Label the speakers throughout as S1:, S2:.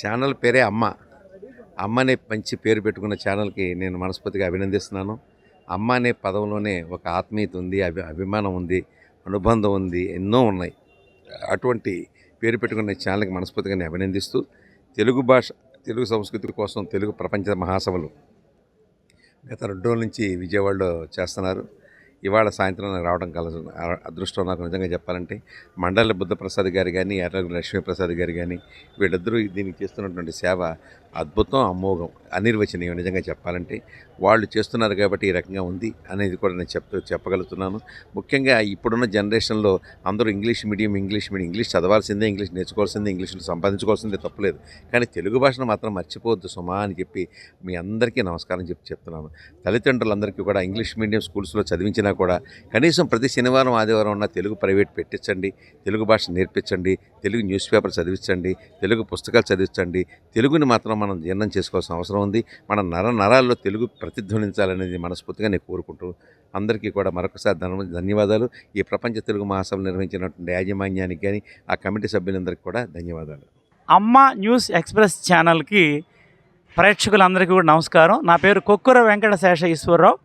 S1: Channel పేరే అమ్మ. అమ్మ అనే మంచి పేరు పెట్టుకున్న ఛానల్కి నేను మనస్ఫూర్తిగా అభినందిస్తున్నాను. అమ్మ అనే పదంలోనే ఒక ఆత్మీయత ఉంది అభి అభిమానం ఉంది అనుబంధం ఉంది ఎన్నో ఉన్నాయి. అటువంటి పేరు పెట్టుకున్న ఛానల్కి మనస్ఫూర్తిగా నేను అభినందిస్తూ తెలుగు భాష తెలుగు సంస్కృతి కోసం తెలుగు ప్రపంచ మహాసభలు గత రెండు రోజుల నుంచి విజయవాడలో చేస్తున్నారు. ఇవాళ సాయంత్రం నాకు రావడం కల అదృష్టం నాకు నిజంగా చెప్పాలంటే మండల బుద్ధప్రసాద్ గారు కానీ ఎర్రగు లక్ష్మీప్రసాద్ గారు కానీ వీళ్ళిద్దరూ దీనికి చేస్తున్నటువంటి సేవ అద్భుతం అమోఘం అనిర్వచనీయం నిజంగా చెప్పాలంటే వాళ్ళు చేస్తున్నారు కాబట్టి ఈ రకంగా ఉంది అనేది కూడా నేను చెప్ చెప్పగలుగుతున్నాను. ముఖ్యంగా ఇప్పుడున్న జనరేషన్లో అందరూ English medium English medium English చదవాల్సిందే English నేర్చుకోవాల్సిందే ఇంగ్లీష్లో సంపాదించుకోవాల్సిందే తప్పలేదు. కానీ తెలుగు భాషను మాత్రం మర్చిపోవద్దు సుమా అని చెప్పి మీ అందరికీ నమస్కారం చెప్పి చెప్తున్నాను. తల్లిదండ్రులందరికీ కూడా ఇంగ్లీష్ మీడియం స్కూల్స్లో చదివించినా కూడా కనీసం ప్రతి శనివారం ఆదివారం ఉన్న తెలుగు ప్రైవేట్ పెట్టించండి తెలుగు భాష నేర్పించండి తెలుగు న్యూస్ పేపర్ చదివించండి తెలుగు పుస్తకాలు చదివించండి తెలుగుని మాత్రం మనం జీర్ణం చేసుకోవాల్సిన అవసరం ఉంది. మన నర నరాల్లో తెలుగు ప్రతిధ్వనించాలనేది మనస్ఫూర్తిగా నేను కోరుకుంటూ అందరికీ కూడా మరొకసారి ధన్యవాదాలు. ఈ ప్రపంచ తెలుగు మహాసభ నిర్వహించినటువంటి యాజమాన్యానికి కానీ ఆ కమిటీ సభ్యులందరికీ కూడా ధన్యవాదాలు.
S2: అమ్మ న్యూస్ ఎక్స్ప్రెస్ ఛానల్కి ప్రేక్షకులందరికీ కూడా నమస్కారం. నా పేరు కొక్కుర వెంకట శేష ఈశ్వరరావు.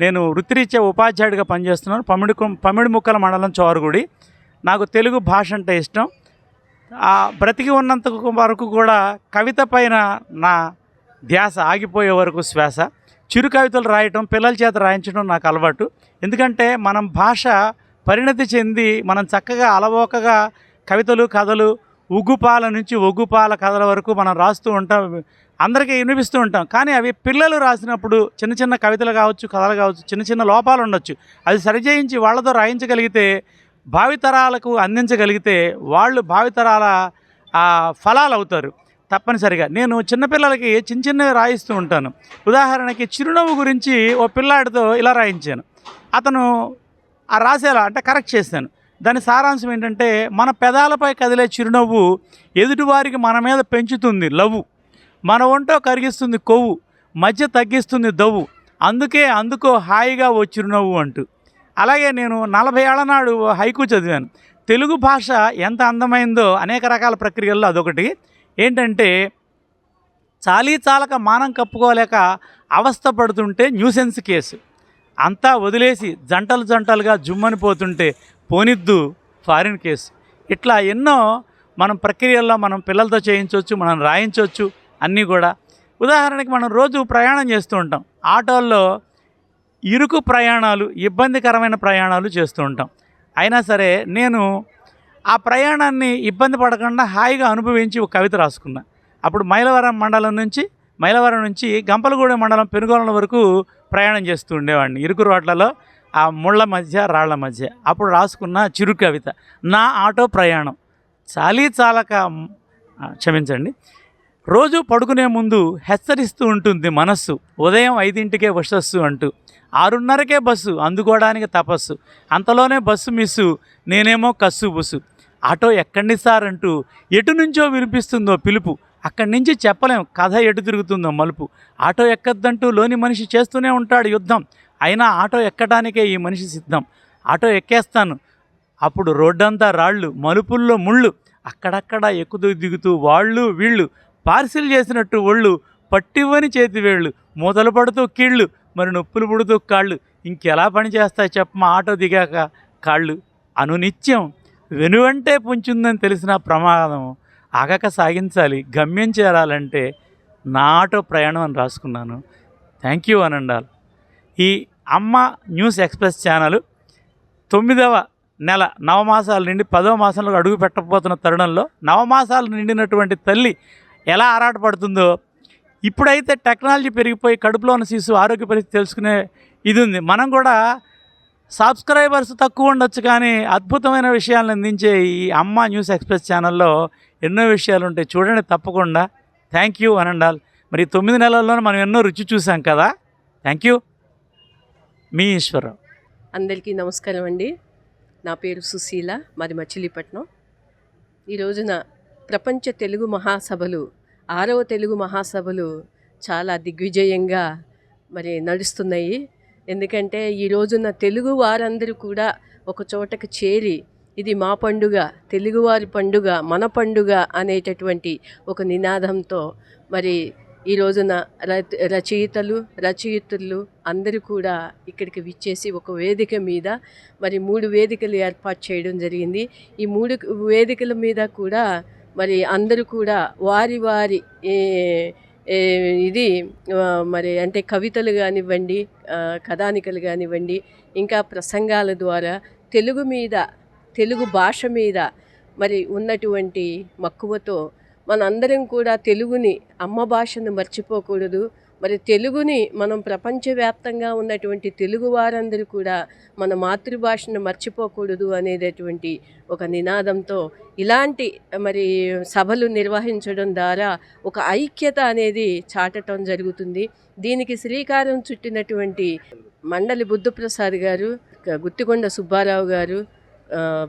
S2: నేను వృత్తిరీత్యా ఉపాధ్యాయుడిగా పనిచేస్తున్నాను. పమిడి పమిడి ముక్కల మండలం చోరగుడి. నాకు తెలుగు భాష అంటే ఇష్టం. బ్రతికి ఉన్నంత వరకు కూడా కవిత పైన నా ధ్యాస ఆగిపోయే వరకు శ్వాస. చిరు కవితలు రాయటం పిల్లల చేత రాయించడం నాకు అలవాటు. ఎందుకంటే మనం భాష పరిణతి చెంది మనం చక్కగా అలవోకగా కవితలు కథలు ఉగ్గుపాల నుంచి ఒగ్గుపాల కథల వరకు మనం రాస్తూ ఉంటాం అందరికీ వినిపిస్తూ ఉంటాం. కానీ అవి పిల్లలు రాసినప్పుడు చిన్న చిన్న కవితలు కావచ్చు కథలు కావచ్చు చిన్న చిన్న లోపాలు ఉండొచ్చు. అది సరిచేయించి వాళ్ళతో రాయించగలిగితే భావితరాలకు అందించగలిగితే వాళ్ళు భావితరాల ఫలాలు అవుతారు తప్పనిసరిగా. నేను చిన్నపిల్లలకి చిన్న చిన్నవి రాయిస్తూ ఉంటాను. ఉదాహరణకి చిరునవ్వు గురించి ఓ పిల్లాడితో ఇలా రాయించాను. అతను ఆ రాసేలా అంటే కరెక్ట్ చేశాను. దాని సారాంశం ఏంటంటే మన పెదాలపై కదిలే చిరునవ్వు ఎదుటివారికి మన మీద పెంచుతుంది లవ్వు. మన ఒంటో కరిగిస్తుంది కొవ్వు మధ్య తగ్గిస్తుంది దవ్వు. అందుకే అందుకో హాయిగా ఓ చిరునవ్వు అంటూ. అలాగే నేను నలభై ఏళ్ళ నాడు హైకు చదివాను. తెలుగు భాష ఎంత అందమైందో అనేక రకాల ప్రక్రియల్లో అదొకటి. ఏంటంటే చాలీ చాలక మానం కప్పుకోలేక అవస్థ పడుతుంటే న్యూసెన్స్ కేసు. అంతా వదిలేసి జంటలు జంటలుగా జుమ్మని పోతుంటే పోనిద్దు ఫారిన్ కేసు. ఇట్లా ఎన్నో మనం ప్రక్రియల్లో మనం పిల్లలతో చేయించవచ్చు మనం రాయించవచ్చు అన్నీ కూడా. ఉదాహరణకి మనం రోజు ప్రయాణం చేస్తూ ఉంటాం. ఆటోల్లో ఇరుకు ప్రయాణాలు ఇబ్బందికరమైన ప్రయాణాలు చేస్తూ ఉంటాం. అయినా సరే నేను ఆ ప్రయాణాన్ని ఇబ్బంది పడకుండా హాయిగా అనుభవించి ఒక కవిత రాసుకున్నా. అప్పుడు మైలవరం మండలం నుంచి మైలవరం నుంచి గంపలగూడెం మండలం పెనుగోలం వరకు ప్రయాణం చేస్తూ ఉండేవాడిని. ఇరుకు రోడ్లలో ఆ ముళ్ళ మధ్య రాళ్ళ మధ్య. అప్పుడు రాసుకున్న చిరు కవిత నా ఆటో ప్రయాణం. చాలీ చాలక క్షమించండి. రోజు పడుకునే ముందు హెచ్చరిస్తూ ఉంటుంది మనస్సు. ఉదయం ఐదింటికే వశస్సు అంటూ. ఆరున్నరకే బస్సు అందుకోవడానికి తపస్సు. అంతలోనే బస్సు మిస్సు నేనేమో కస్సు బుస్సు. ఆటో ఎక్కండి సార్ అంటూ ఎటు నుంచో వినిపిస్తుందో పిలుపు. అక్కడి నుంచి చెప్పలేం కథ ఎటు తిరుగుతుందో మలుపు. ఆటో ఎక్కద్దంటూ లోని మనిషి చేస్తూనే ఉంటాడు యుద్ధం. అయినా ఆటో ఎక్కడానికే ఈ మనిషి సిద్ధం. ఆటో ఎక్కేస్తాను. అప్పుడు రోడ్డంతా రాళ్ళు మలుపుల్లో ముళ్ళు. అక్కడక్కడ ఎక్కుతూ దిగుతూ వాళ్ళు వీళ్ళు పార్సిల్ చేసినట్టు ఒళ్ళు పట్టివ్వని చేతి వేళ్ళు మూతలు పడుతూ కీళ్ళు మరి నొప్పులు పుడుతూ కాళ్ళు. ఇంకెలా పనిచేస్తాయి చెప్పమా ఆటో దిగాక కాళ్ళు. అనునిత్యం వెనువంటే పుంచుందని తెలిసిన ప్రమాదం ఆగక సాగించాలి గమ్యం చేరాలంటే నా ఆటో ప్రయాణం అని రాసుకున్నాను. థ్యాంక్ యూ అని ఉండాలి ఈ అమ్మ న్యూస్ ఎక్స్ప్రెస్ ఛానల్ తొమ్మిదవ నెల నవమాసాల నుండి పదవ మాసంలో అడుగు పెట్టబోతున్న తరుణంలో నవమాసాలు నిండినటువంటి తల్లి ఎలా ఆరాటపడుతుందో ఇప్పుడైతే టెక్నాలజీ పెరిగిపోయి కడుపులో ఉన్న శిశువు ఆరోగ్య పరిస్థితి తెలుసుకునే ఇది ఉంది. మనం కూడా సబ్స్క్రైబర్స్ తక్కువ ఉండొచ్చు కానీ అద్భుతమైన విషయాలను అందించే ఈ అమ్మ న్యూస్ ఎక్స్ప్రెస్ ఛానల్లో ఎన్నో విషయాలు ఉంటాయి. చూడండి తప్పకుండా. థ్యాంక్ యూ అనండాల్ మరి తొమ్మిది నెలల్లోనే మనం ఎన్నో రుచి చూసాం కదా. థ్యాంక్ యూ మీ ఈశ్వరరావు.
S3: అందరికీ నమస్కారం అండి. నా పేరు సుశీల మరి మచిలీపట్నం. ఈ రోజున ప్రపంచ తెలుగు మహాసభలు ఆరవ తెలుగు మహాసభలు చాలా దిగ్విజయంగా మరి నడుస్తున్నాయి. ఎందుకంటే ఈ రోజున తెలుగు వారందరూ కూడా ఒక చోటకు చేరి ఇది మా పండుగ తెలుగువారి పండుగ మన పండుగ అనేటటువంటి ఒక నినాదంతో మరి ఈ రోజున ర రచయితలు రచయితలు అందరూ కూడా ఇక్కడికి విచ్చేసి ఒక వేదిక మీద మరి మూడు వేదికలు ఏర్పాటు చేయడం జరిగింది. ఈ మూడు వేదికల మీద కూడా మరి అందరూ కూడా వారి వారి ఇది మరి అంటే కవితలు కానివ్వండి కథానికలు కానివ్వండి ఇంకా ప్రసంగాల ద్వారా తెలుగు మీద తెలుగు భాష మీద మరి ఉన్నటువంటి మక్కువతో మనందరం కూడా తెలుగుని అమ్మ భాషను మర్చిపోకూడదు. మరి తెలుగుని మనం ప్రపంచవ్యాప్తంగా ఉన్నటువంటి తెలుగు వారందరూ కూడా మన మాతృభాషను మర్చిపోకూడదు అనేటటువంటి ఒక నినాదంతో ఇలాంటి మరి సభలు నిర్వహించడం ద్వారా ఒక ఐక్యత అనేది చాటటం జరుగుతుంది. దీనికి శ్రీకారం చుట్టినటువంటి మండలి బుద్ధప్రసాద్ గారు గుత్తికొండ సుబ్బారావు గారు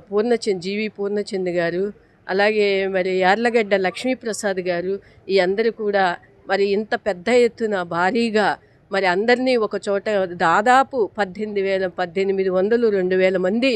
S3: పూర్ణచంద్ జీవి పూర్ణచంద్ గారు అలాగే మరి యార్లగడ్డ లక్ష్మీప్రసాద్ గారు ఈ అందరూ కూడా మరి ఇంత పెద్ద ఎత్తున భారీగా మరి అందరినీ ఒక చోట దాదాపు పద్దెనిమిది వేల పద్దెనిమిది వందలు రెండు వేల మంది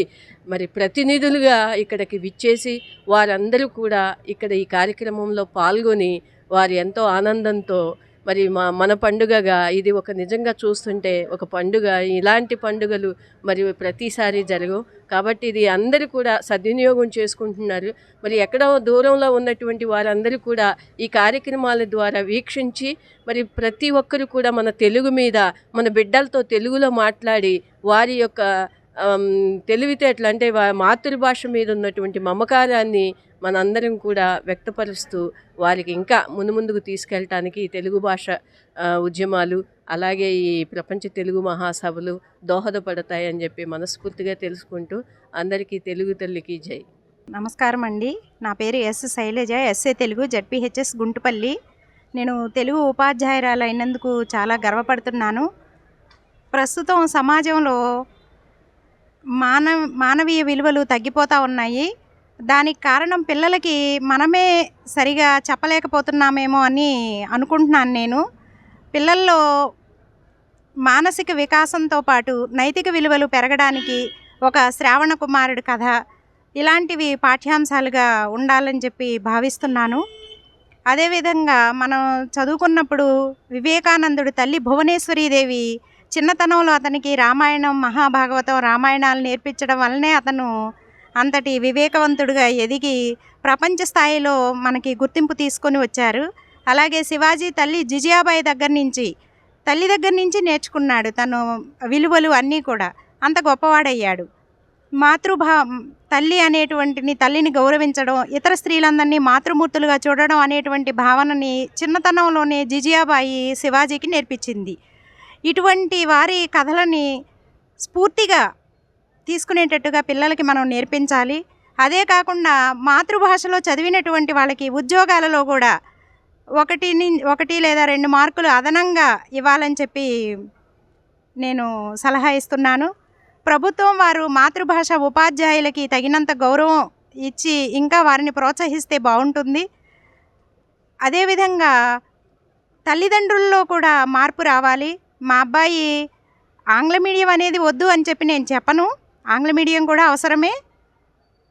S3: మరి ప్రతినిధులుగా ఇక్కడికి విచ్చేసి వారందరూ కూడా ఇక్కడ ఈ కార్యక్రమంలో పాల్గొని వారు ఎంతో ఆనందంతో మరి మా మన పండుగగా ఇది ఒక నిజంగా చూస్తుంటే ఒక పండుగ ఇలాంటి పండుగలు మరి ప్రతిసారి జరగవు. కాబట్టి ఇది అందరూ కూడా సద్వినియోగం చేసుకుంటున్నారు. మరి ఎక్కడో దూరంలో ఉన్నటువంటి వారందరూ కూడా ఈ కార్యక్రమాల ద్వారా వీక్షించి మరి ప్రతి ఒక్కరు కూడా మన తెలుగు మీద మన బిడ్డలతో తెలుగులో మాట్లాడి వారి యొక్క తెలివితేటలు అంటే వా- మాతృభాష మీద ఉన్నటువంటి మమకారాన్ని మనందరం కూడా వ్యక్తపరుస్తూ వారికి ఇంకా ముందు ముందుకు తీసుకెళ్ళటానికి తెలుగు భాష ఉద్యమాలు అలాగే ఈ ప్రపంచ తెలుగు మహాసభలు దోహదపడతాయని చెప్పి మనస్ఫూర్తిగా తెలుసుకుంటూ అందరికీ తెలుగు తల్లికి జై.
S4: నమస్కారం అండి. నా పేరు S Sailaja SA Telugu ZPHS Guntupalli. నేను తెలుగు ఉపాధ్యాయురాలు అయినందుకు చాలా గర్వపడుతున్నాను. ప్రస్తుతం సమాజంలో మానవ మానవీయ విలువలు తగ్గిపోతూ ఉన్నాయి. దానికి కారణం పిల్లలకి మనమే సరిగా చెప్పలేకపోతున్నామేమో అని అనుకుంటున్నాను నేను. పిల్లల్లో మానసిక వికాసంతో పాటు నైతిక విలువలు పెరగడానికి ఒక శ్రావణ కుమారుడి కథ ఇలాంటివి పాఠ్యాంశాలుగా ఉండాలని చెప్పి భావిస్తున్నాను. అదేవిధంగా మనం చదువుకున్నప్పుడు వివేకానందుడి తల్లి భువనేశ్వరీదేవి చిన్నతనంలో అతనికి రామాయణం మహాభాగవతం రామాయణాలు నేర్పించడం వల్లనే అతను అంతటి వివేకవంతుడిగా ఎదిగి ప్రపంచ స్థాయిలో మనకి గుర్తింపు తీసుకొని వచ్చారు. అలాగే శివాజీ తల్లి జిజియాబాయి దగ్గర నుంచి తల్లి దగ్గర నుంచి నేర్చుకున్నాడు తను విలువలు అన్నీ కూడా. అంత గొప్పవాడయ్యాడు. మాతృభా తల్లి అనేటువంటిని తల్లిని గౌరవించడం ఇతర స్త్రీలందరినీ మాతృమూర్తులుగా చూడడం అనేటువంటి భావనని చిన్నతనంలోనే జిజియాబాయి శివాజీకి నేర్పించింది. ఇటువంటి వారి కథలని స్ఫూర్తిగా తీసుకునేటట్టుగా పిల్లలకి మనం నేర్పించాలి. అదే కాకుండా మాతృభాషలో చదివినటువంటి వాళ్ళకి ఉద్యోగాలలో కూడా ఒకటి ఒకటి లేదా రెండు మార్కులు అదనంగా ఇవ్వాలని చెప్పి నేను సలహా ఇస్తున్నాను. ప్రభుత్వం వారు మాతృభాష ఉపాధ్యాయులకి తగినంత గౌరవం ఇచ్చి ఇంకా వారిని ప్రోత్సహిస్తే బాగుంటుంది. అదేవిధంగా తల్లిదండ్రుల్లో కూడా మార్పు రావాలి. మా అబ్బాయి ఆంగ్ల మీడియం అనేది వద్దు అని చెప్పి నేను చెప్పను. ఆంగ్ల మీడియం కూడా అవసరమే.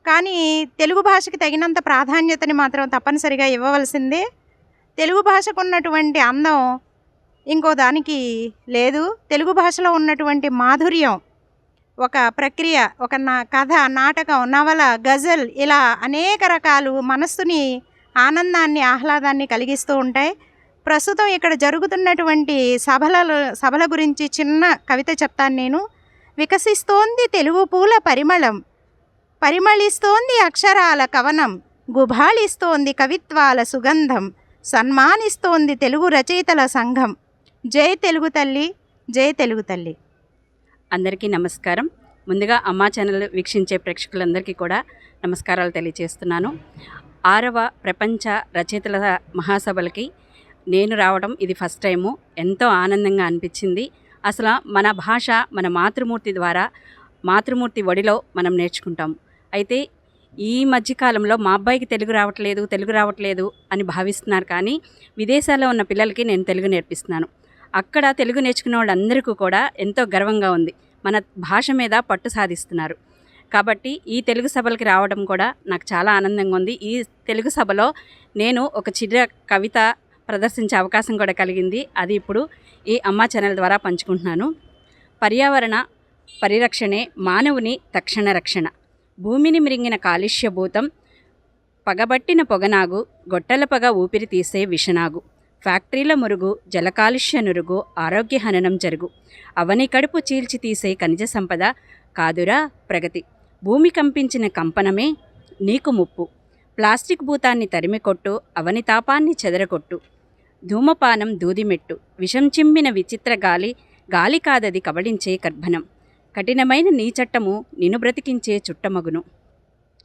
S4: కానీ తెలుగు భాషకి తగినంత ప్రాధాన్యతని మాత్రం తప్పనిసరిగా ఇవ్వవలసిందే. తెలుగు భాషకు ఉన్నటువంటి అందం ఇంకో దానికి లేదు. తెలుగు భాషలో ఉన్నటువంటి మాధుర్యం ఒక ప్రక్రియ ఒక నా కథ నాటకం నవల గజల్ ఇలా అనేక రకాలు మనస్సుని ఆనందాన్ని ఆహ్లాదాన్ని కలిగిస్తూ ఉంటాయి. ప్రస్తుతం ఇక్కడ జరుగుతున్నటువంటి సభల సభల గురించి చిన్న కవిత చెప్తాను నేను. వికసిస్తోంది తెలుగు పూల పరిమళం పరిమళిస్తోంది అక్షరాల కవనం గుభాళిస్తోంది కవిత్వాల సుగంధం సన్మానిస్తోంది తెలుగు రచయితల సంఘం. జై తెలుగు తల్లి జై తెలుగు తల్లి.
S5: అందరికీ నమస్కారం. ముందుగా అమ్మా ఛానల్ వీక్షించే ప్రేక్షకులందరికీ కూడా నమస్కారాలు తెలియజేస్తున్నాను. ఆరవ ప్రపంచ రచయితల మహాసభలకి నేను రావడం ఇది ఫస్ట్ టైము. ఎంతో ఆనందంగా అనిపించింది. అసలు మన భాష మన మాతృమూర్తి ద్వారా మాతృమూర్తి ఒడిలో మనం నేర్చుకుంటాం. అయితే ఈ మధ్యకాలంలో మా అబ్బాయికి తెలుగు రావట్లేదు తెలుగు రావట్లేదు అని భావిస్తున్నారు కానీ విదేశాల్లో ఉన్న పిల్లలకి నేను తెలుగు నేర్పిస్తున్నాను. అక్కడ తెలుగు నేర్చుకున్న వాళ్ళందరికీ కూడా ఎంతో గర్వంగా ఉంది. మన భాష మీద పట్టు సాధిస్తున్నారు. కాబట్టి ఈ తెలుగు సభలకి రావడం కూడా నాకు చాలా ఆనందంగా ఉంది. ఈ తెలుగు సభలో నేను ఒక చిన్న కవిత ప్రదర్శించే అవకాశం కూడా కలిగింది. అది ఇప్పుడు ఈ అమ్మా ఛానల్ ద్వారా పంచుకుంటున్నాను. పర్యావరణ పరిరక్షణే మానవుని తక్షణ రక్షణ. భూమిని మిరింగిన కాలుష్యభూతం పగబట్టిన పొగనాగు గొట్టల పగ ఊపిరి తీసే విషనాగు ఫ్యాక్టరీల మురుగు జలకాలుష్య నురుగు ఆరోగ్య హననం జరుగు. అవని కడుపు చీల్చి తీసే ఖనిజ సంపద కాదురా ప్రగతి. భూమి కంపించిన కంపనమే నీకు ముప్పు. ప్లాస్టిక్ భూతాన్ని తరిమికొట్టు అవని తాపాన్ని చెదరగొట్టు. ధూమపానం దూదిమెట్టు. విషం చిమ్మిన విచిత్ర గాలి గాలి కాదది కబడించే గర్భనం కఠినమైన నీ చట్టము నిన్ను బ్రతికించే చుట్టమగును.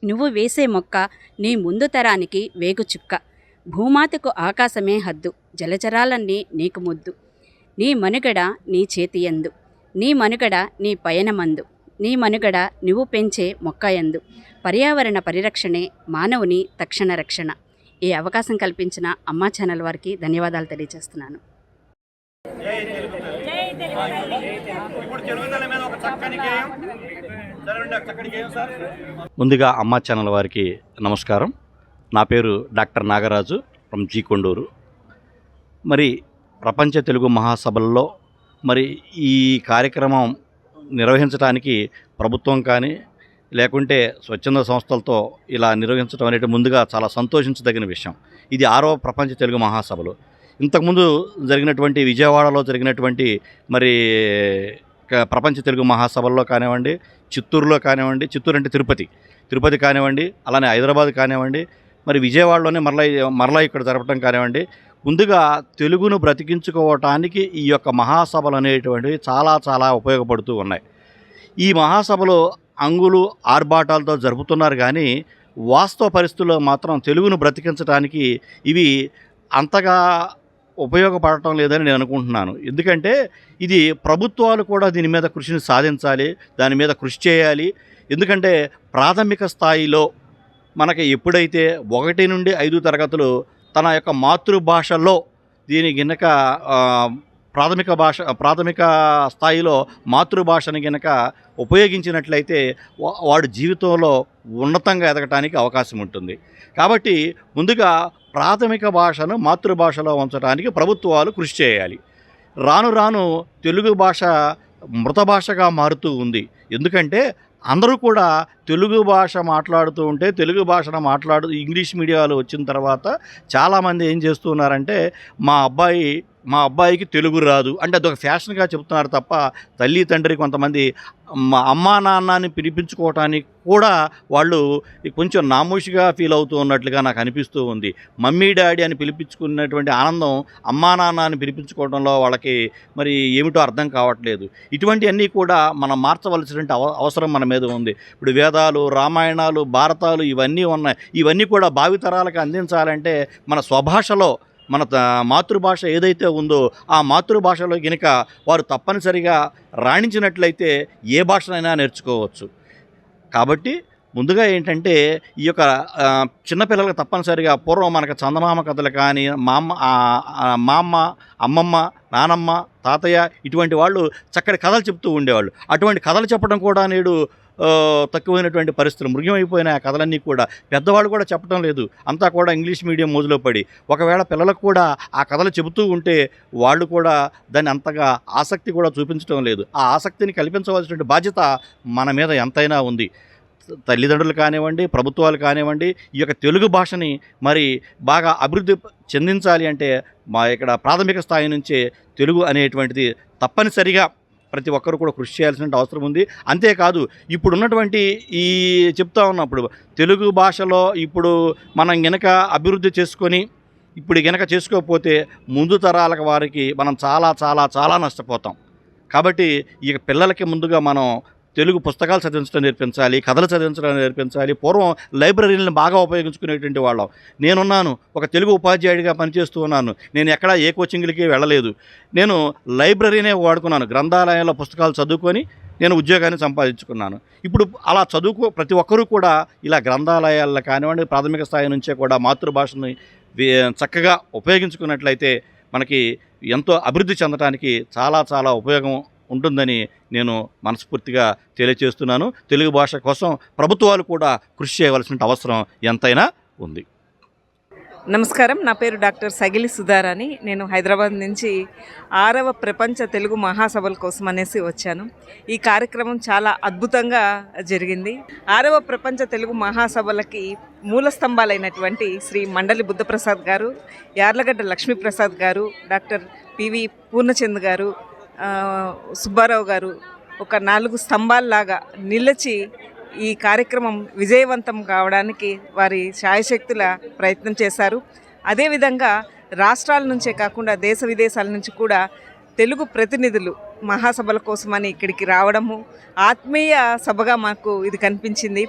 S5: నువ్వు వేసే మొక్క నీ ముందు తరానికి వేగుచుక్క భూమాతకు ఆకాశమే హద్దు జలచరాలన్నీ నీకు ముద్దు. నీ మనుగడ నీ చేతి యందు. నీ మనుగడ నీ పయనమందు. నీ మనుగడ నువ్వు పెంచే మొక్కయందు పర్యావరణ పరిరక్షణే మానవుని తక్షణ రక్షణ. ఈ అవకాశం కల్పించిన అమ్మా ఛానల్ వారికి ధన్యవాదాలు తెలియజేస్తున్నాను.
S6: ఇప్పుడు తెలుగుదల మీద ఒక చక్కని గేయం. చదవండి ఒక చక్కని గేయం సార్.
S7: ముందుగా అమ్మ ఛానల్ వారికి నమస్కారం. నా పేరు doctor Nagaraju from G Konduru. మరి ప్రపంచ తెలుగు మహాసభల్లో మరి ఈ కార్యక్రమం నిర్వహించడానికి ప్రభుత్వం కానీ లేకుంటే స్వచ్ఛంద సంస్థలతో ఇలా నిర్వహించడం అనేది ముందుగా చాలా సంతోషించదగిన విషయం. ఇది ఆరవ ప్రపంచ తెలుగు మహాసభలు. ఇంతకుముందు జరిగినటువంటి విజయవాడలో జరిగినటువంటి మరి ప్రపంచ తెలుగు మహాసభల్లో కానివ్వండి చిత్తూరులో కానివ్వండి చిత్తూరు అంటే తిరుపతి. తిరుపతి కానివ్వండి అలానే హైదరాబాద్ కానివ్వండి మరి విజయవాడలోనే మరలా మరలా ఇక్కడ జరపడం కానివ్వండి ముందుగా తెలుగును బ్రతికించుకోవటానికి ఈ యొక్క మహాసభలు అనేటువంటివి చాలా చాలా ఉపయోగపడుతూ ఉన్నాయి. ఈ మహాసభలో అంగులు ఆర్భాటాలతో జరుపుతున్నారు కానీ వాస్తవ పరిస్థితుల్లో మాత్రం తెలుగును బ్రతికించడానికి ఇవి అంతగా ఉపయోగపడటం లేదని నేను అనుకుంటున్నాను. ఎందుకంటే ఇది ప్రభుత్వాలు కూడా దీని మీద కృషిని సాధించాలి దాని మీద కృషి చేయాలి. ఎందుకంటే ప్రాథమిక స్థాయిలో మనకి ఎప్పుడైతే ఒకటి నుండి ఐదు తరగతులు తన యొక్క మాతృభాషలో దీని గినక ప్రాథమిక భాష ప్రాథమిక స్థాయిలో మాతృభాషని గనక ఉపయోగించినట్లయితే వా- వాడు జీవితంలో ఉన్నతంగా ఎదగటానికి అవకాశం ఉంటుంది. కాబట్టి ముందుగా ప్రాథమిక భాషను మాతృభాషలో ఉంచడానికి ప్రభుత్వాలు కృషి చేయాలి. రాను రాను తెలుగు భాష మృత భాషగా మారుతూ ఉంది. ఎందుకంటే అందరూ కూడా తెలుగు భాష మాట్లాడుతూ ఉంటే తెలుగు భాషను మాట్లాడు ఇంగ్లీష్ మీడియాలు వచ్చిన తర్వాత చాలామంది ఏం చేస్తున్నారంటే మా అబ్బాయి మా అబ్బాయికి తెలుగు రాదు. అంటే అదొక ఫ్యాషన్గా చెప్తున్నారు తప్ప తల్లి తండ్రి కొంతమంది మా అమ్మా నాన్నని పిలిపించుకోవటానికి కూడా వాళ్ళు కొంచెం నామోషిగా ఫీల్ అవుతూ ఉన్నట్లుగా నాకు అనిపిస్తూ ఉంది. మమ్మీ డాడీ అని పిలిపించుకున్నటువంటి ఆనందం అమ్మా నాన్న అని పిలిపించుకోవడంలో వాళ్ళకి మరి ఏమిటో అర్థం కావట్లేదు. ఇటువంటివన్నీ కూడా మనం మార్చవలసినటువంటి అవ అవసరం మన మీద ఉంది. ఇప్పుడు వేదాలు రామాయణాలు భారతాలు ఇవన్నీ ఉన్నాయి. ఇవన్నీ కూడా భావితరాలకు అందించాలంటే మన స్వభాషలో మన త- మాతృభాష ఏదైతే ఉందో ఆ మాతృభాషలో గనుక వారు తప్పనిసరిగా రాణించినట్లయితే ఏ భాషనైనా నేర్చుకోవచ్చు. కాబట్టి ముందుగా ఏంటంటే ఈ యొక్క చిన్నపిల్లలకు తప్పనిసరిగా పూర్వం మనకు చందమామ కథలు కానీ మా అమ్మ మా అమ్మ అమ్మమ్మ నానమ్మ తాతయ్య ఇటువంటి వాళ్ళు చక్కటి కథలు చెప్తూ ఉండేవాళ్ళు. అటువంటి కథలు చెప్పడం కూడా నేడు తక్కువైనటువంటి పరిస్థితులు మృగమైపోయిన ఆ కథలన్నీ కూడా. పెద్దవాళ్ళు కూడా చెప్పడం లేదు. అంతా కూడా ఇంగ్లీష్ మీడియం మోజులో పడి. ఒకవేళ పిల్లలకు కూడా ఆ కథలు చెబుతూ ఉంటే వాళ్ళు కూడా దాన్ని అంతగా ఆసక్తి కూడా చూపించడం లేదు. ఆ ఆసక్తిని కల్పించవలసినటువంటి బాధ్యత మన మీద ఎంతైనా ఉంది. తల్లిదండ్రులు కానివ్వండి ప్రభుత్వాలు కానివ్వండి ఈ యొక్క తెలుగు భాషని మరి బాగా అభివృద్ధి చెందించాలి అంటే మా ఇక్కడ ప్రాథమిక స్థాయి నుంచే తెలుగు అనేటువంటిది తప్పనిసరిగా ప్రతి ఒక్కరు కూడా కృషి చేయాల్సిన అవసరం ఉంది. అంతేకాదు ఇప్పుడున్నటువంటి ఈ చెప్తా ఉన్నప్పుడు తెలుగు భాషలో ఇప్పుడు మనం గనక అభివృద్ధి చేసుకొని ఇప్పుడు గనక చేసుకోకపోతే ముందు తరాల వారికి మనం చాలా చాలా చాలా నష్టపోతాం. కాబట్టి ఈ పిల్లలకి ముందుగా మనం తెలుగు పుస్తకాలు చదివించడం నేర్పించాలి కథలు చదివించడం నేర్పించాలి పూర్వం లైబ్రరీలను బాగా ఉపయోగించుకునేటువంటి వాళ్ళం. నేనున్నాను ఒక తెలుగు ఉపాధ్యాయుడిగా పనిచేస్తూ ఉన్నాను. నేను ఎక్కడా ఏ కోచింగ్లకి వెళ్ళలేదు. నేను లైబ్రరీనే వాడుకున్నాను గ్రంథాలయంలో పుస్తకాలు చదువుకొని నేను ఉద్యోగాన్ని సంపాదించుకున్నాను. ఇప్పుడు అలా చదువుకో ప్రతి ఒక్కరూ కూడా ఇలా గ్రంథాలయాల్లో కానివ్వండి ప్రాథమిక స్థాయి నుంచే కూడా మాతృభాషని చక్కగా ఉపయోగించుకున్నట్లయితే మనకి ఎంతో అభివృద్ధి చెందడానికి చాలా చాలా ఉపయోగం ఉంటుందని నేను మనస్ఫూర్తిగా తెలియజేస్తున్నాను తెలుగు భాష కోసం ప్రభుత్వాలు కూడా కృషి చేయవలసిన అవసరం ఎంతైనా ఉంది.
S8: నమస్కారం. నా పేరు డాక్టర్ సగిలి సుధారాని నేను హైదరాబాద్ నుంచి ఆరవ ప్రపంచ తెలుగు మహాసభల కోసం అనేసి వచ్చాను. ఈ కార్యక్రమం చాలా అద్భుతంగా జరిగింది. ఆరవ ప్రపంచ తెలుగు మహాసభలకి మూల స్తంభాలైనటువంటి శ్రీ మండలి బుద్ధప్రసాద్ గారు యార్లగడ్డ లక్ష్మీప్రసాద్ గారు డాక్టర్ పివి పూర్ణచంద్ గారు సుబ్బారావు గారు ఒక నాలుగు స్తంభాల్లాగా నిలిచి ఈ కార్యక్రమం విజయవంతం కావడానికి వారి శాయశక్తుల ప్రయత్నం చేశారు. అదేవిధంగా రాష్ట్రాల నుంచే కాకుండా దేశ విదేశాల నుంచి కూడా తెలుగు ప్రతినిధులు మహాసభల కోసమని ఇక్కడికి రావడము ఆత్మీయ సభగా మాకు ఇది కనిపించింది.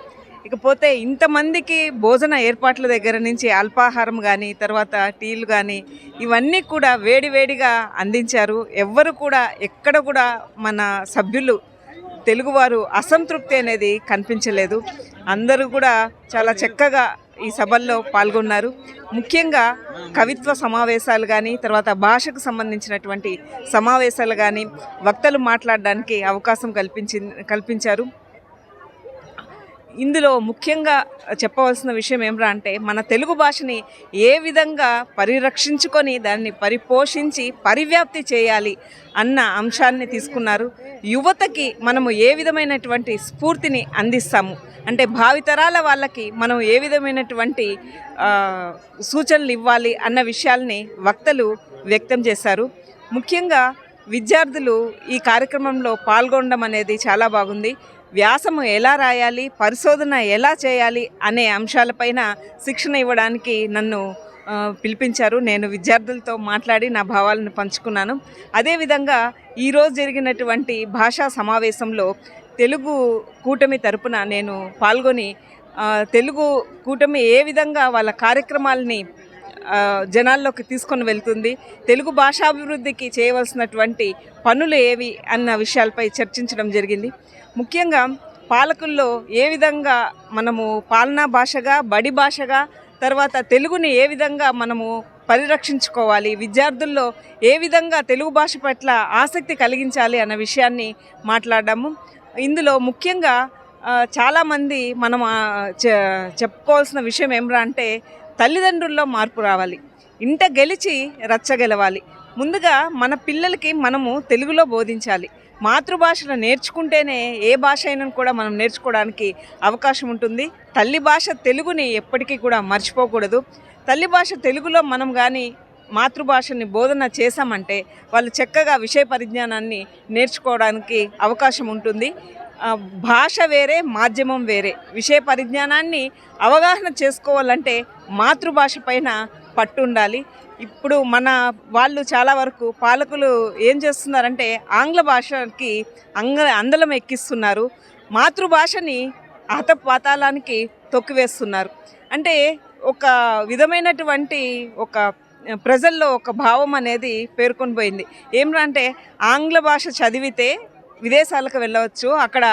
S8: ఇకపోతే ఇంతమందికి భోజన ఏర్పాట్ల దగ్గర నుంచి అల్పాహారం కానీ తర్వాత టీలు కానీ ఇవన్నీ కూడా వేడివేడిగా అందించారు. ఎవ్వరు కూడా ఎక్కడ కూడా మన సభ్యులు తెలుగువారు అసంతృప్తి అనేది కనిపించలేదు. అందరూ కూడా చాలా చక్కగా ఈ సభల్లో పాల్గొన్నారు. ముఖ్యంగా కవిత్వ సమావేశాలు కానీ తర్వాత భాషకు సంబంధించినటువంటి సమావేశాలు కానీ వక్తలు మాట్లాడడానికి అవకాశం కల్పించి కల్పించారు. ఇందులో ముఖ్యంగా చెప్పవలసిన విషయం ఏమిరా అంటే మన తెలుగు భాషని ఏ విధంగా పరిరక్షించుకొని దాన్ని పరిపోషించి పరివ్యాప్తి చేయాలి అన్న అంశాన్ని తీసుకున్నారు. యువతకి మనము ఏ విధమైనటువంటి స్ఫూర్తిని అందిస్తాము? అంటే భావితరాల వాళ్ళకి మనం ఏ విధమైనటువంటి సూచనలు ఇవ్వాలి అన్న విషయాల్ని వక్తలు వ్యక్తం చేశారు. ముఖ్యంగా విద్యార్థులు ఈ కార్యక్రమంలో పాల్గొనడం అనేది చాలా బాగుంది. వ్యాసము ఎలా రాయాలి పరిశోధన ఎలా చేయాలి అనే అంశాలపైన శిక్షణ ఇవ్వడానికి నన్ను పిలిపించారు. నేను విద్యార్థులతో మాట్లాడి నా భావాలను పంచుకున్నాను. అదేవిధంగా ఈరోజు జరిగినటువంటి భాషా సమావేశంలో తెలుగు కూటమి తరపున నేను పాల్గొని తెలుగు కూటమి ఏ విధంగా వాళ్ళ కార్యక్రమాలని జనాల్లోకి తీసుకొని వెళ్తుంది తెలుగు భాషాభివృద్ధికి చేయవలసినటువంటి పనులు ఏవి అన్న విషయాలపై చర్చించడం జరిగింది. ముఖ్యంగా పాలకుల్లో ఏ విధంగా మనము పాలనా భాషగా బడి భాషగా తర్వాత తెలుగుని ఏ విధంగా మనము పరిరక్షించుకోవాలి విద్యార్థుల్లో ఏ విధంగా తెలుగు భాష పట్ల ఆసక్తి కలిగించాలి అన్న విషయాన్ని మాట్లాడాము. ఇందులో ముఖ్యంగా చాలామంది మనం చె- చెప్పుకోవాల్సిన విషయం ఏమిరా అంటే తల్లిదండ్రుల్లో మార్పు రావాలి. ఇంట గెలిచి రచ్చగెలవాలి ముందుగా మన పిల్లలకి మనము తెలుగులో బోధించాలి. మాతృభాషను నేర్చుకుంటేనే ఏ భాష అయినా కూడా మనం నేర్చుకోవడానికి అవకాశం ఉంటుంది. తల్లి భాష తెలుగుని ఎప్పటికీ కూడా మర్చిపోకూడదు. తల్లి భాష తెలుగులో మనం కానీ మాతృభాషని బోధన చేశామంటే వాళ్ళు చక్కగా విషయ పరిజ్ఞానాన్ని నేర్చుకోవడానికి అవకాశం ఉంటుంది. భాష వేరే మాధ్యమం వేరే. విషయ పరిజ్ఞానాన్ని అవగాహన చేసుకోవాలంటే మాతృభాష పైన పట్టు ఉండాలి ఇప్పుడు మన వాళ్ళు చాలా వరకు పాలకులు ఏం చేస్తున్నారంటే ఆంగ్ల భాషకి అంగ అందలం ఎక్కిస్తున్నారు. మాతృభాషని అహతపాతాళానికి తొక్కివేస్తున్నారు. అంటే ఒక విధమైనటువంటి ఒక ప్రజల్లో ఒక భావం అనేది పేర్కొని పోయింది ఏమిటంటే ఆంగ్ల భాష చదివితే విదేశాలకు వెళ్ళవచ్చు అక్కడ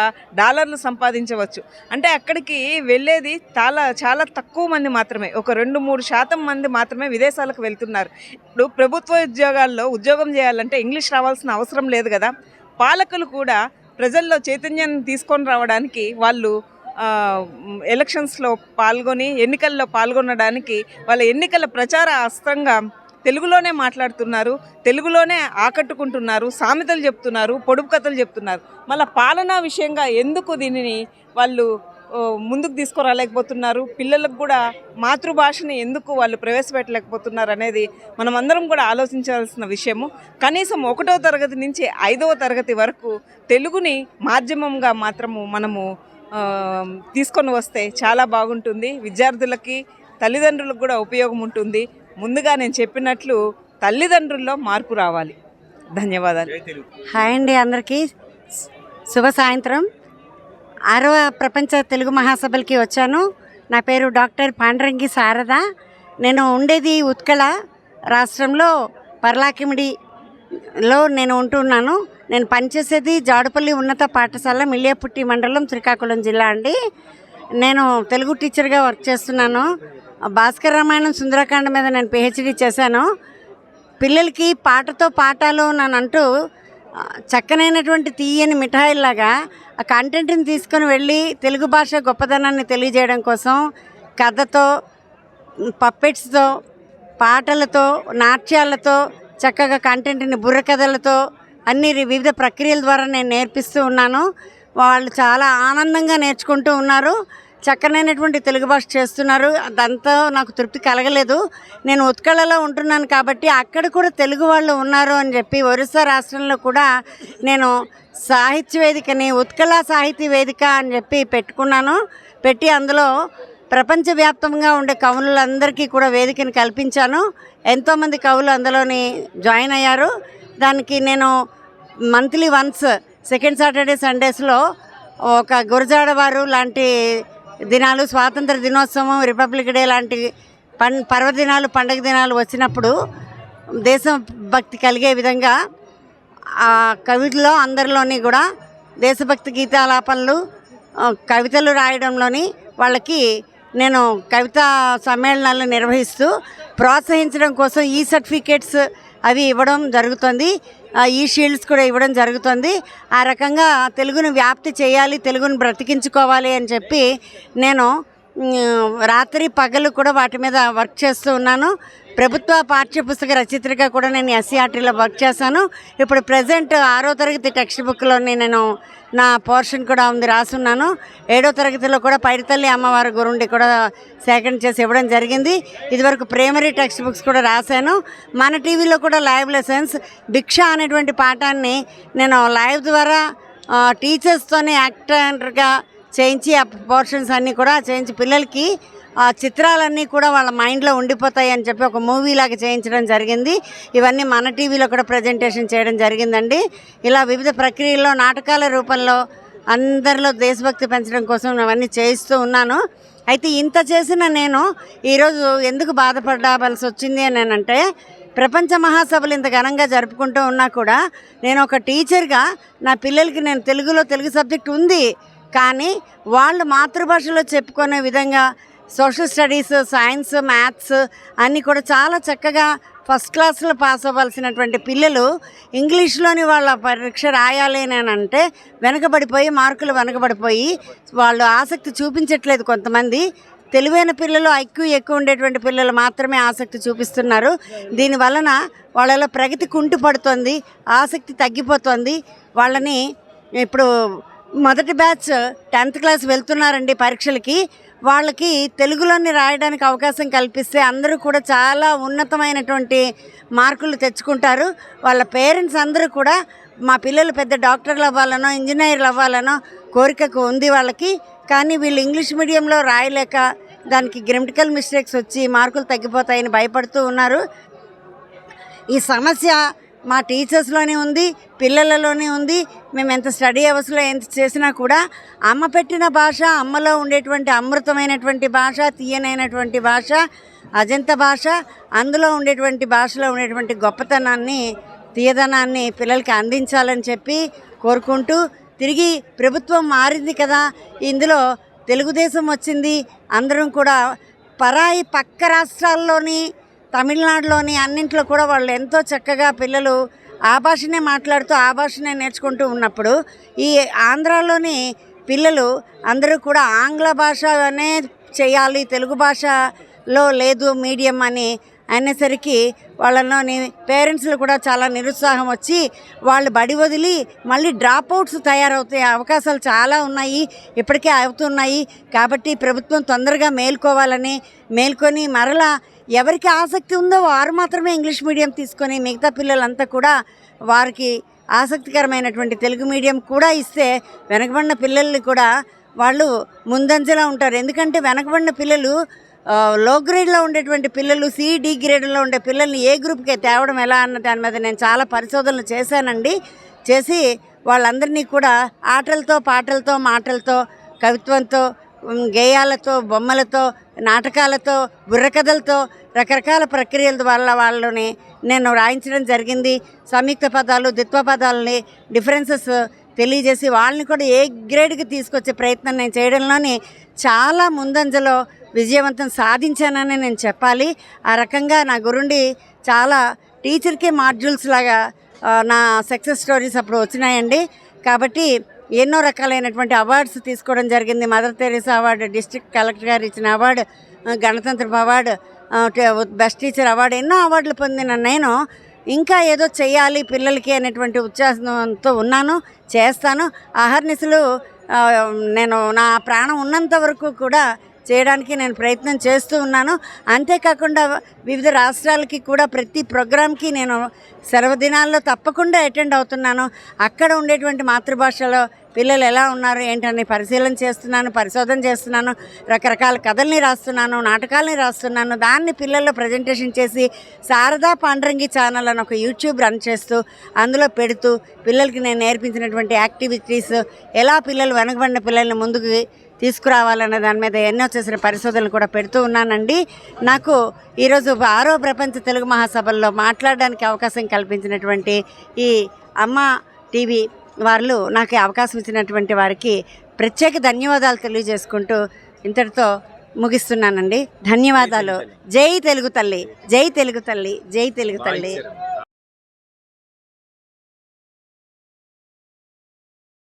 S8: డాలర్లు సంపాదించవచ్చు. అంటే అక్కడికి వెళ్ళేది చాలా చాలా తక్కువ మంది మాత్రమే. ఒక రెండు మూడు శాతం మంది మాత్రమే విదేశాలకు వెళ్తున్నారు. ఇప్పుడు ప్రభుత్వ ఉద్యోగాల్లో ఉద్యోగం చేయాలంటే ఇంగ్లీష్ రావాల్సిన అవసరం లేదు కదా. పాలకులు కూడా ప్రజల్లో చైతన్యాన్ని తీసుకొని రావడానికి వాళ్ళు ఎలక్షన్స్లో పాల్గొని ఎన్నికల్లో పాల్గొనడానికి వాళ్ళ ఎన్నికల ప్రచార అస్త్రంగా తెలుగులోనే మాట్లాడుతున్నారు తెలుగులోనే ఆకట్టుకుంటున్నారు సామెతలు చెప్తున్నారు పొడుపు కథలు చెప్తున్నారు. మళ్ళీ పాలనా విషయంగా ఎందుకు దీనిని వాళ్ళు ముందుకు తీసుకురాలేకపోతున్నారు? పిల్లలకు కూడా మాతృభాషని ఎందుకు వాళ్ళు ప్రవేశపెట్టలేకపోతున్నారు అనేది మనం అందరం కూడా ఆలోచించాల్సిన విషయము. కనీసం ఒకటో తరగతి నుంచి ఐదవ తరగతి వరకు తెలుగుని మాధ్యమంగా మాత్రము మనము తీసుకొని వస్తే చాలా బాగుంటుంది. విద్యార్థులకి తల్లిదండ్రులకు కూడా ఉపయోగం ఉంటుంది. ముందుగా నేను చెప్పినట్లు తల్లిదండ్రుల్లో మార్పు రావాలి. ధన్యవాదాలు.
S9: హాయ్ అండి అందరికీ. శుభ సాయంత్రం. ఆరవ ప్రపంచ తెలుగు మహాసభలకి వచ్చాను. నా పేరు డాక్టర్ పాండ్రంగి శారద. నేను ఉండేది ఉత్కళ రాష్ట్రంలో పర్లాకిమిడిలో నేను ఉంటున్నాను నేను పనిచేసేది జాడుపల్లి ఉన్నత పాఠశాల మిలియపుట్టి మండలం శ్రీకాకుళం జిల్లా అండి. నేను తెలుగు టీచర్గా వర్క్ చేస్తున్నాను. భాస్కర రామాయణం సుందరకాండ మీద నేను పిహెచ్డి చేశాను. పిల్లలకి పాటతో పాఠాలు నన్ను అంటూ చక్కనైనటువంటి తీయని మిఠాయిలాగా ఆ కంటెంట్ని తీసుకొని వెళ్ళి తెలుగు భాష గొప్పదనాన్ని తెలియజేయడం కోసం కథతో పప్పెట్స్తో పాటలతో నాట్యాలతో చక్కగా కంటెంట్ని బుర్రకథలతో అన్ని వివిధ ప్రక్రియల ద్వారా నేను నేర్పిస్తూ ఉన్నాను. వాళ్ళు చాలా ఆనందంగా నేర్చుకుంటూ ఉన్నారు. చక్కనైనటువంటి తెలుగు భాష చేస్తున్నారు. అదంతా నాకు తృప్తి కలగలేదు. నేను ఉత్కళలో ఉంటున్నాను కాబట్టి అక్కడ కూడా తెలుగు వాళ్ళు ఉన్నారు అని చెప్పి ఒరిస్సా రాష్ట్రంలో కూడా నేను సాహిత్య వేదికని ఉత్కళ సాహితీ వేదిక అని చెప్పి పెట్టుకున్నాను. పెట్టి అందులో ప్రపంచవ్యాప్తంగా ఉండే కవులందరికీ కూడా వేదికని కల్పించాను. ఎంతోమంది కవులు అందులోని జాయిన్ అయ్యారు. దానికి నేను మంత్లీ వన్స్ సెకండ్ సాటర్డే సండేస్లో ఒక గురజాడ వారు లాంటి దినాలు స్వాతంత్ర దినోత్సవం రిపబ్లిక్ డే లాంటి పన్ పర్వదినాలు పండగ దినాలు వచ్చినప్పుడు దేశం భక్తి కలిగే విధంగా ఆ కవితలో అందరిలోని కూడా దేశభక్తి గీతాలాపనలు కవితలు రాయడంలోని వాళ్ళకి నేను కవితా సమ్మేళనాలు నిర్వహిస్తూ ప్రోత్సహించడం కోసం ఈ సర్టిఫికేట్స్ అవి ఇవ్వడం జరుగుతుంది. ఈ షీల్డ్స్ కూడా ఇవ్వడం జరుగుతుంది. ఆ రకంగా తెలుగును వ్యాప్తి చేయాలి తెలుగును బ్రతికించుకోవాలి అని చెప్పి నేను రాత్రి పగలు కూడా వాటి మీద వర్క్ చేస్తూ ఉన్నాను. ప్రభుత్వ పాఠ్యపుస్తక రచయిత్రిగా కూడా నేను ఎస్సీఆర్టీలో వర్క్ చేశాను. ఇప్పుడు ప్రజెంట్ ఆరో తరగతి టెక్స్ట్ బుక్లోని నేను నా పోర్షన్ కూడా ఉంది రాసున్నాను. ఏడో తరగతిలో కూడా పైడితల్లి అమ్మవారి గురుండి కూడా సేకరణ చేసి ఇవ్వడం జరిగింది. ఇదివరకు ప్రైమరీ టెక్స్ట్ బుక్స్ కూడా రాశాను. మన టీవీలో కూడా లైవ్ లెసన్స్ భిక్ష అనేటువంటి పాఠాన్ని నేను లైవ్ ద్వారా టీచర్స్తోనే యాక్టర్గా చేయించి ఆ పోర్షన్స్ అన్నీ కూడా చేయించి పిల్లలకి ఆ చిత్రాలన్నీ కూడా వాళ్ళ మైండ్లో ఉండిపోతాయి అని చెప్పి ఒక మూవీ లాగా చేయించడం జరిగింది. ఇవన్నీ మన టీవీలో కూడా ప్రజెంటేషన్ చేయడం జరిగిందండి. ఇలా వివిధ ప్రక్రియల్లో నాటకాల రూపంలో అందరిలో దేశభక్తి పెంచడం కోసం అవన్నీ చేయిస్తూ ఉన్నాను. అయితే ఇంత చేసిన నేను ఈరోజు ఎందుకు బాధపడాల్సి వచ్చింది అని అంటే ప్రపంచ మహాసభలు ఇంత ఘనంగా జరుపుకుంటూ ఉన్నా కూడా నేను ఒక టీచర్గా నా పిల్లలకి నేను తెలుగులో తెలుగు సబ్జెక్ట్ ఉంది. కానీ వాళ్ళు మాతృభాషలో చెప్పుకునే విధంగా సోషల్ స్టడీస్ సైన్స్ మ్యాథ్స్ అన్నీ కూడా చాలా చక్కగా ఫస్ట్ క్లాస్లో పాస్ అవ్వాల్సినటువంటి పిల్లలు ఇంగ్లీష్లోని వాళ్ళ పరీక్ష రాయాలి అంటే వెనకబడిపోయి మార్కులు వెనకబడిపోయి వాళ్ళు ఆసక్తి చూపించట్లేదు కొంతమంది. తెలివైన పిల్లలు ఐక్యూ ఎక్కువ ఉండేటువంటి పిల్లలు మాత్రమే ఆసక్తి చూపిస్తున్నారు. దీని వలన వాళ్ళలో ప్రగతి కుంటుపడుతుంది ఆసక్తి తగ్గిపోతుంది. వాళ్ళని ఇప్పుడు మొదటి బ్యాచ్ టెన్త్ క్లాస్ వెళ్తున్నారండి పరీక్షలకి. వాళ్ళకి తెలుగులోని రాయడానికి అవకాశం కల్పిస్తే అందరూ కూడా చాలా ఉన్నతమైనటువంటి మార్కులు తెచ్చుకుంటారు. వాళ్ళ పేరెంట్స్ అందరూ కూడా మా పిల్లలు పెద్ద డాక్టర్లు అవ్వాలనో ఇంజనీర్లు అవ్వాలనో కోరికకు ఉంది వాళ్ళకి. కానీ వీళ్ళు ఇంగ్లీష్ మీడియంలో రాయలేక దానికి గ్రామటికల్ మిస్టేక్స్ వచ్చి మార్కులు తగ్గిపోతాయని భయపడుతూ ఉన్నారు. ఈ సమస్య మా టీచర్స్లోనే ఉంది పిల్లలలోనే ఉంది. మేము ఎంత స్టడీ అవర్స్లో ఎంత చేసినా కూడా అమ్మ పెట్టిన భాష అమ్మలో ఉండేటువంటి అమృతమైనటువంటి భాష తీయనైనటువంటి భాష అజంత భాష అందులో ఉండేటువంటి భాషలో ఉండేటువంటి గొప్పతనాన్ని తీయదనాన్ని పిల్లలకి అందించాలని చెప్పి కోరుకుంటూ తిరిగి ప్రభుత్వం మారింది కదా ఇందులో తెలుగుదేశం వచ్చింది అందరం కూడా పరాయి పక్క రాష్ట్రాల్లోని తమిళనాడులోని అన్నింట్లో కూడా వాళ్ళు ఎంతో చక్కగా పిల్లలు ఆ భాషనే మాట్లాడుతూ ఆ భాషనే నేర్చుకుంటూ ఉన్నప్పుడు ఈ ఆంధ్రాలోని పిల్లలు అందరూ కూడా ఆంగ్ల భాషనే చేయాలి తెలుగు భాషలో లేదు మీడియం అని అనేసరికి వాళ్ళలోని పేరెంట్స్లు కూడా చాలా నిరుత్సాహం వచ్చి వాళ్ళు బడి వదిలి మళ్ళీ డ్రాప్ అవుట్స్ తయారవుతాయి అవకాశాలు చాలా ఉన్నాయి ఇప్పటికే అవుతున్నాయి. కాబట్టి ప్రభుత్వం తొందరగా మేల్కోవాలని మేల్కొని మరలా ఎవరికి ఆసక్తి ఉందో వారు మాత్రమే ఇంగ్లీష్ మీడియం తీసుకొని మిగతా పిల్లలంతా కూడా వారికి ఆసక్తికరమైనటువంటి తెలుగు మీడియం కూడా ఇస్తే వెనకబడిన పిల్లల్ని కూడా వాళ్ళు ముందంజలో ఉంటారు. ఎందుకంటే వెనకబడిన పిల్లలు లో గ్రేడ్లో ఉండేటువంటి పిల్లలు సి గ్రేడ్లో ఉండే పిల్లల్ని ఏ గ్రూప్కి తేవడం ఎలా అన్న దాని మీద నేను చాలా పరిశోధనలు చేశానండి. చేసి వాళ్ళందరినీ కూడా ఆటలతో పాటలతో మాటలతో కవిత్వంతో గేయాలతో బొమ్మలతో నాటకాలతో బుర్రకథలతో రకరకాల ప్రక్రియల వల్ల వాళ్ళని నేను రాయించడం జరిగింది. సంయుక్త పదాలు ద్విత్వ పదాలని డిఫరెన్సెస్ తెలియజేసి వాళ్ళని కూడా ఏ గ్రేడ్కి తీసుకొచ్చే ప్రయత్నం నేను చేయడంలోని చాలా ముందంజలో విజయవంతం సాధించానని నేను చెప్పాలి. ఆ రకంగా నా గురుండి చాలా టీచర్కే మాడ్యూల్స్ లాగా నా సక్సెస్ స్టోరీస్ అప్పుడు వచ్చినాయండి. కాబట్టి ఎన్నో రకాలైనటువంటి అవార్డ్స్ తీసుకోవడం జరిగింది. Mother Teresa award district collector గారు ఇచ్చిన అవార్డు గణతంత్ర అవార్డు బెస్ట్ టీచర్ అవార్డు ఎన్నో అవార్డులు పొందిన నేను ఇంకా ఏదో చేయాలి పిల్లలకి అనేటువంటి ఉత్సాహంతో ఉన్నాను చేస్తాను. అహర్నిశలు నేను నా ప్రాణం ఉన్నంత వరకు కూడా చేయడానికి నేను ప్రయత్నం చేస్తూ ఉన్నాను. అంతేకాకుండా వివిధ రాష్ట్రాలకి కూడా ప్రతి ప్రోగ్రామ్కి నేను సెలవుదినాల్లో తప్పకుండా అటెండ్ అవుతున్నాను. అక్కడ ఉండేటువంటి మాతృభాషలో పిల్లలు ఎలా ఉన్నారు ఏంటని పరిశీలన చేస్తున్నాను పరిశోధన చేస్తున్నాను రకరకాల కథల్ని రాస్తున్నాను నాటకాలని రాస్తున్నాను. దాన్ని పిల్లల్లో ప్రజెంటేషన్ చేసి శారదా పాండ్రంగి ఛానల్ అని ఒక యూట్యూబ్ రన్ చేస్తూ అందులో పెడుతూ పిల్లలకి నేను నేర్పించినటువంటి యాక్టివిటీస్ ఎలా పిల్లలు వెనకబడిన పిల్లల్ని ముందుకు తీసుకురావాలనే దాని మీద ఎన్నో చేసిన పరిశోధనలు కూడా పెడుతూ ఉన్నానండి. నాకు ఈరోజు ఆరో ప్రపంచ తెలుగు మహాసభల్లో మాట్లాడడానికి అవకాశం కల్పించినటువంటి ఈ అమ్మ టీవీ వాళ్ళు నాకు అవకాశం ఇచ్చినటువంటి వారికి ప్రత్యేక ధన్యవాదాలు తెలియజేసుకుంటూ ఇంతటితో ముగిస్తున్నానండి. ధన్యవాదాలు. జై తెలుగు తల్లి. జై తెలుగు తల్లి. జై తెలుగు తల్లి.